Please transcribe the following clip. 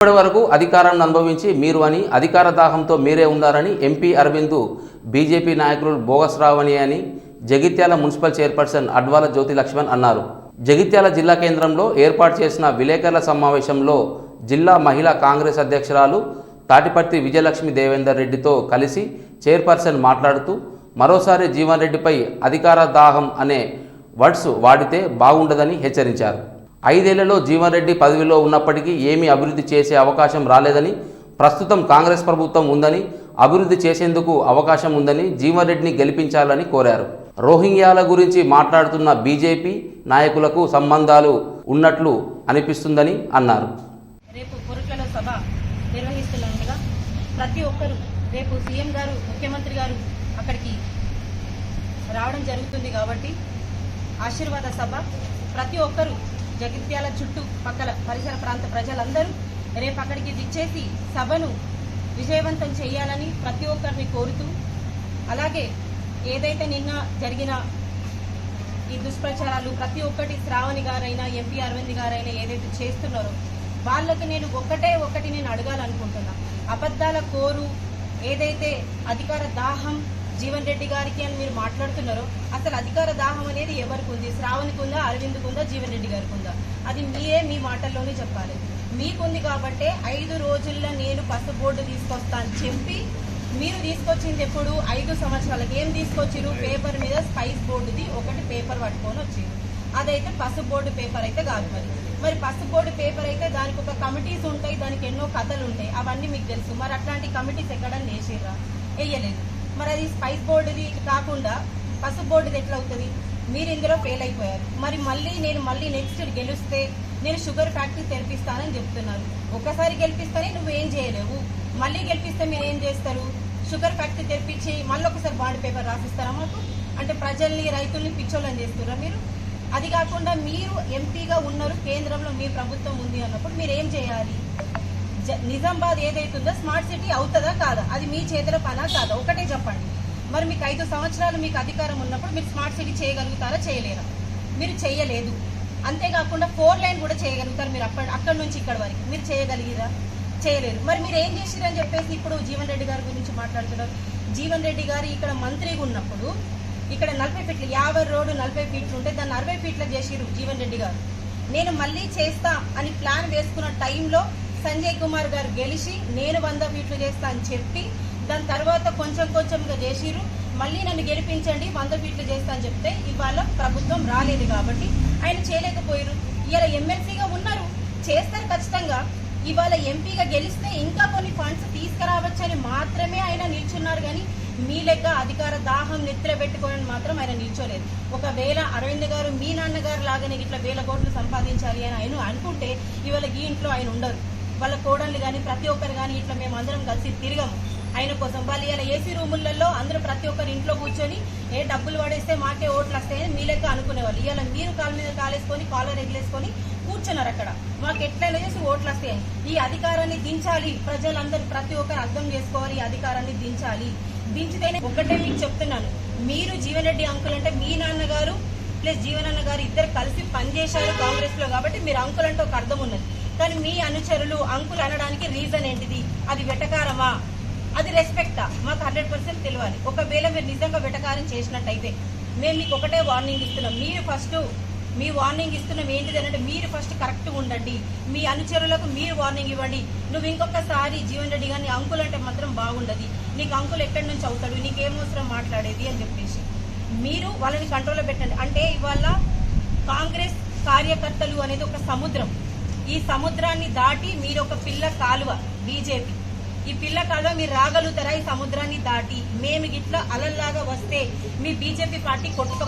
ఇప్పటి వరకు అధికారాన్ని అనుభవించి మీరు అని అధికార దాహంతో మీరే ఉన్నారని ఎంపీ అరవింద్ బీజేపీ నాయకులు బోగస్ రావణి అని జగిత్యాల మున్సిపల్ చైర్పర్సన్ అడ్వాల జ్యోతి లక్ష్మణ్ అన్నారు. జగిత్యాల జిల్లా కేంద్రంలో ఏర్పాటు చేసిన విలేకరుల సమావేశంలో జిల్లా మహిళా కాంగ్రెస్ అధ్యక్షురాలు తాటిపర్తి విజయలక్ష్మి దేవేందర్ రెడ్డితో కలిసి చైర్పర్సన్ మాట్లాడుతూ మరోసారి జీవన్ రెడ్డిపై అధికార దాహం అనే వర్డ్స్ వాడితే బాగుండదని హెచ్చరించారు. ఐదేళ్ళలో జీవన్ రెడ్డి పదవిలో ఉన్నప్పటికీ ఏమీ అభివృద్ధి చేసే అవకాశం రాలేదని ప్రస్తుతం కాంగ్రెస్ ప్రభుత్వం ఉందని అభివృద్ధి చేసేందుకు అవకాశం ఉందని జీవన్ రెడ్డిని గెలిపించాలని కోరారు. రోహింగ్యాల గురించి మాట్లాడుతున్న బీజేపీ నాయకులకు సంబంధాలు ఉన్నట్లు అనిపిస్తుందని అన్నారు. రేపు సభ ప్రతి ఒక్కరు రేపు సీఎం గారు ముఖ్యమంత్రి గారు అక్కడికి రావడం జరుగుతుంది కాబట్టి ఆశీర్వాద సభ ప్రతి ఒక్కరు జగిత్యాల చుట్టూ పక్కల పరిసర ప్రాంత ప్రజలందరూ రేపు అక్కడికి విచ్చేసి సభను విజయవంతం చేయాలని ప్రతి ఒక్కరిని కోరుతూ అలాగే ఏదైతే నిన్న జరిగిన ఈ దుష్ప్రచారాలు ప్రతి ఒక్కటి శ్రావణి గారైనా ఎంపీ అరవింద్ గారైనా ఏదైతే చేస్తున్నారో వాళ్ళకి నేను ఒక్కటే ఒకటి నేను అడగాలనుకుంటున్నా. అబద్ధాల కోరు ఏదైతే అధికార దాహం జీవన్ రెడ్డి గారికి అని మీరు మాట్లాడుతున్నారో అసలు అధికార దాహం అనేది ఎవరికి ఉంది? శ్రావణికి ఉందా? అరవింద్కు ఉందా? జీవన్ రెడ్డి గారికి ఉందా? అది మీరే మీ మాటల్లోనే చెప్పాలి. మీకుంది కాబట్టే ఐదు రోజుల్లో నేను పసు బోర్డు తీసుకొస్తా అని చెప్పి మీరు తీసుకొచ్చింది ఎప్పుడు? ఐదు సంవత్సరాలకి. ఏం తీసుకొచ్చిరు పేపర్ మీద స్పైస్ బోర్డుది ఒకటి పేపర్ పట్టుకొని వచ్చింది అదైతే పసుపు బోర్డు పేపర్ అయితే కాదు మరి. మరి పసుపు బోర్డు పేపర్ అయితే దానికి ఒక కమిటీస్ ఉంటాయి దానికి ఎన్నో కథలు ఉంటాయి అవన్నీ మీకు తెలుసు. మరి అట్లాంటి కమిటీస్ ఎక్కడన్నా వేసిర్రా? వేయలేదు. మరి అది స్పైస్ బోర్డుది కాకుండా పసుపు బోర్డుది ఎట్లా అవుతుంది? మీరు ఇందులో ఫెయిల్ అయిపోయారు. మరి మళ్ళీ నేను మళ్ళీ నెక్స్ట్ గెలిస్తే నేను షుగర్ ఫ్యాక్టరీ తెరిపిస్తానని చెప్తున్నారు. ఒక్కసారి గెలిపిస్తేనే నువ్వు ఏం చేయలేవు. మళ్ళీ గెలిపిస్తే మీరు ఏం చేస్తారు? షుగర్ ఫ్యాక్టరీ తెరిపించి మళ్ళీ ఒకసారి బాండ్ పేపర్ రాసిస్తారా మాకు? అంటే ప్రజల్ని రైతుల్ని పిచ్చోళ్ళని చేస్తున్నారా మీరు? అది కాకుండా మీరు ఎంపీగా ఉన్నారు కేంద్రంలో మీ ప్రభుత్వం ఉంది అన్నప్పుడు మీరు ఏం చేయాలి? నిజామాబాద్ ఏదైతుందో స్మార్ట్ సిటీ అవుతుందా కాదా? అది మీ చేతిలో పనా కాదా? ఒకటే చెప్పండి. మరి మీకు ఐదు సంవత్సరాలు మీకు అధికారం ఉన్నప్పుడు మీరు స్మార్ట్ సిటీ చేయగలుగుతారా చేయలేరా? మీరు చేయలేదు. అంతేకాకుండా ఫోర్ లైన్ కూడా చేయగలుగుతారు మీరు అక్కడ అక్కడి నుంచి ఇక్కడ వరకు. మీరు చేయగలిగిరా? చేయలేరు. మరి మీరు ఏం చేసిరని చెప్పేసి ఇప్పుడు జీవన్ రెడ్డి గారి గురించి మాట్లాడుతున్నారు. జీవన్ రెడ్డి గారు ఇక్కడ మంత్రిగా ఉన్నప్పుడు ఇక్కడ నలభై ఫీట్లు యాభై రోడ్డు నలభై ఫీట్లు ఉంటే దాన్ని అరవై ఫీట్లు చేసిరు జీవన్ రెడ్డి గారు. నేను మళ్ళీ చేస్తా అని ప్లాన్ వేసుకున్న టైంలో సంజయ్ కుమార్ గారు గెలిచి నేను వంద ఫీట్లు చేస్తా అని చెప్పి దాని తర్వాత కొంచెం కొంచెంగా చేసిరు మళ్ళీ నన్ను గెలిపించండి వంద ఫీట్లు చేస్తా అని చెప్తే ఇవాళ ప్రభుత్వం రాలేదు కాబట్టి ఆయన చేయలేకపోయారు ఇవాళ ఎమ్మెల్సీగా ఉన్నారు. చేస్తారు ఖచ్చితంగా. ఇవాళ ఎంపీగా గెలిస్తే ఇంకా కొన్ని ఫండ్స్ తీసుకురావచ్చని మాత్రమే ఆయన నిల్చున్నారు కానీ మీ లెక్క అధికార దాహం నిద్ర పెట్టుకోవడం మాత్రం ఆయన నిల్చోలేదు. ఒకవేళ అరవింద్ గారు మీ నాన్నగారు లాగానే ఇట్లా వేల కోట్లు సంపాదించాలి అని ఆయన అనుకుంటే ఇవాళ ఈ ఇంట్లో ఆయన ఉండరు. వాళ్ళ కోడళ్ళు కానీ ప్రతి ఒక్కరు కానీ ఇట్లా మేము అందరం కలిసి తిరగము. ఆయన కోసం వాళ్ళు ఇలా ఏసీ రూములలో అందరూ ప్రతి ఒక్కరు ఇంట్లో కూర్చొని ఏ డబ్బులు పడేస్తే మాకే ఓట్లు వస్తాయని మీ లెక్క అనుకునేవాళ్ళు. ఇవాళ మీరు కాళ్ళ మీద కాలేసుకొని కాలర్ ఎగిలేసుకొని కూర్చున్నారు అక్కడ. మాకు ఎట్లయినా చేసి ఓట్లు వస్తాయని ఈ అధికారాన్ని దించాలి. ప్రజలందరూ ప్రతి ఒక్కరు అర్థం చేసుకోవాలి. ఈ అధికారాన్ని దించాలి. దించితేనే ఒకటే మీకు చెప్తున్నాను. మీరు జీవనరెడ్డి అంకుల్ అంటే మీ నాన్నగారు ప్లస్ జీవనన్న గారు ఇద్దరు కలిసి పనిచేశారు కాంగ్రెస్లో కాబట్టి మీరు అంకుల్ అంటే ఒక అర్థం ఉన్నది. కానీ మీ అనుచరులు అంకుల్ అనడానికి రీజన్ ఏంటిది? అది వెటకారమా? అది రెస్పెక్టా మాకు హండ్రెడ్ పర్సెంట్ తెలియాలి. ఒకవేళ మీరు నిజంగా వెటకారం చేసినట్టయితే మేము మీకు ఒకటే వార్నింగ్ ఇస్తున్నాం. మీరు ఫస్ట్ మీ వార్నింగ్ ఇస్తున్నాం ఏంటిది అంటే మీరు ఫస్ట్ కరెక్ట్ ఉండండి. మీ అనుచరులకు మీరు వార్నింగ్ ఇవ్వండి. నువ్వు ఇంకొకసారి జీవన్ రెడ్డి కానీ అంకుల్ అంటే మాత్రం బాగుండదు. నీకు అంకుల్ ఎక్కడి నుంచి అవుతాడు? నీకేమవసరం మాట్లాడేది? అని చెప్పేసి. మీరు వాళ్ళని కంట్రోల్లో పెట్టండి. అంటే ఇవాళ కాంగ్రెస్ కార్యకర్తలు అనేది ఒక సముద్రం. ఈ సముద్రాన్ని దాటి మీరు ఒక పిల్ల కాలువ బీజేపీ. ఈ పిల్ల కాలువ మీరు రాగలుగుతారా? ఈ సముద్రాన్ని దాటి మేము ఇట్లా అలల్లాగా వస్తే మీ బీజేపీ పార్టీ కొట్టుక